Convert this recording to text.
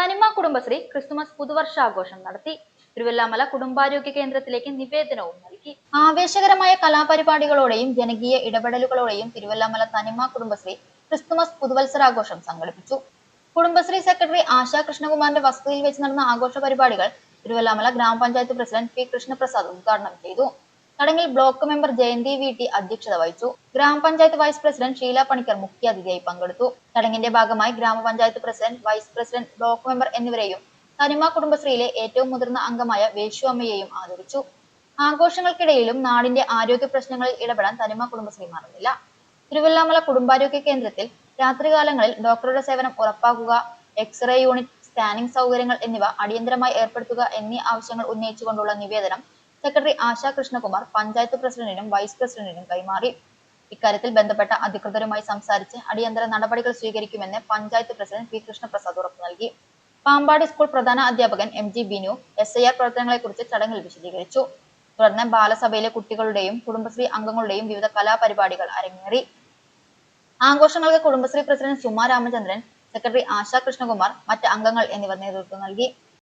തനിമ കുടുംബശ്രീ ക്രിസ്തുമസ് പുതുവർഷാഘോഷം നടത്തി. തിരുവല്ലാമല കുടുംബാരോഗ്യ കേന്ദ്രത്തിലേക്ക് നിവേദനവും നൽകി. ആവേശകരമായ കലാപരിപാടികളോടെയും ജനകീയ ഇടപെടലുകളോടെയും തിരുവല്ലാമല തനിമ കുടുംബശ്രീ ക്രിസ്തുമസ് പുതുവത്സരാഘോഷം സംഘടിപ്പിച്ചു. കുടുംബശ്രീ സെക്രട്ടറി ആശാ കൃഷ്ണകുമാറിന്റെ വസതിയിൽ വെച്ച് നടന്ന ആഘോഷ പരിപാടികൾ തിരുവല്ലാമല ഗ്രാമപഞ്ചായത്ത് പ്രസിഡന്റ് പി കൃഷ്ണപ്രസാദ് ഉദ്ഘാടനം ചെയ്തു. ചടങ്ങിൽ block member Jayanthi V T അധ്യക്ഷത വഹിച്ചു. ഗ്രാമപഞ്ചായത്ത് വൈസ് പ്രസിഡന്റ് ഷീല പണിക്കർ മുഖ്യാതിഥിയായി പങ്കെടുത്തു. ചടങ്ങിന്റെ ഭാഗമായി grama panchayat president vice president block member എന്നിവരെയും തനിമ കുടുംബശ്രീയിലെ ഏറ്റവും മുതിർന്ന അംഗമായ വേശു അമ്മയെയും ആദരിച്ചു. ആഘോഷങ്ങൾക്കിടയിലും നാടിന്റെ ആരോഗ്യ പ്രശ്നങ്ങളിൽ ഇടപെടാൻ തനിമ കുടുംബശ്രീ മറന്നില്ല. തിരുവല്ലാമല കുടുംബാരോഗ്യ കേന്ദ്രത്തിൽ രാത്രികാലങ്ങളിൽ ഡോക്ടറുടെ സേവനം ഉറപ്പാക്കുക എക്സ്റേ യൂണിറ്റ് സ്കാനിംഗ് സൗകര്യങ്ങൾ എന്നിവ അടിയന്തരമായി ഏർപ്പെടുത്തുക എന്നീ ആവശ്യങ്ങൾ ഉന്നയിച്ചുകൊണ്ടുള്ള നിവേദനം സെക്രട്ടറി ആശാ കൃഷ്ണകുമാർ പഞ്ചായത്ത് പ്രസിഡന്റിനും വൈസ് പ്രസിഡന്റിനും കൈമാറി. ഇക്കാര്യത്തിൽ ബന്ധപ്പെട്ട അധികൃതരുമായി സംസാരിച്ച് അടിയന്തര നടപടികൾ സ്വീകരിക്കുമെന്ന് പഞ്ചായത്ത് പ്രസിഡന്റ് പി കൃഷ്ണപ്രസാദ് ഉറപ്പു നൽകി. പാമ്പാടി സ്കൂൾ പ്രധാന അധ്യാപകൻ M G Binu S I R പ്രവർത്തനങ്ങളെക്കുറിച്ച് ചടങ്ങിൽ വിശദീകരിച്ചു. തുടർന്ന് ബാലസഭയിലെ കുട്ടികളുടെയും കുടുംബശ്രീ അംഗങ്ങളുടെയും വിവിധ കലാപരിപാടികൾ അരങ്ങേറി. ആഘോഷങ്ങൾക്ക് കുടുംബശ്രീ പ്രസിഡന്റ് സുമാ രാമചന്ദ്രൻ സെക്രട്ടറി ആശാ കൃഷ്ണകുമാർ മറ്റ് അംഗങ്ങൾ എന്നിവർ നേതൃത്വം നൽകി.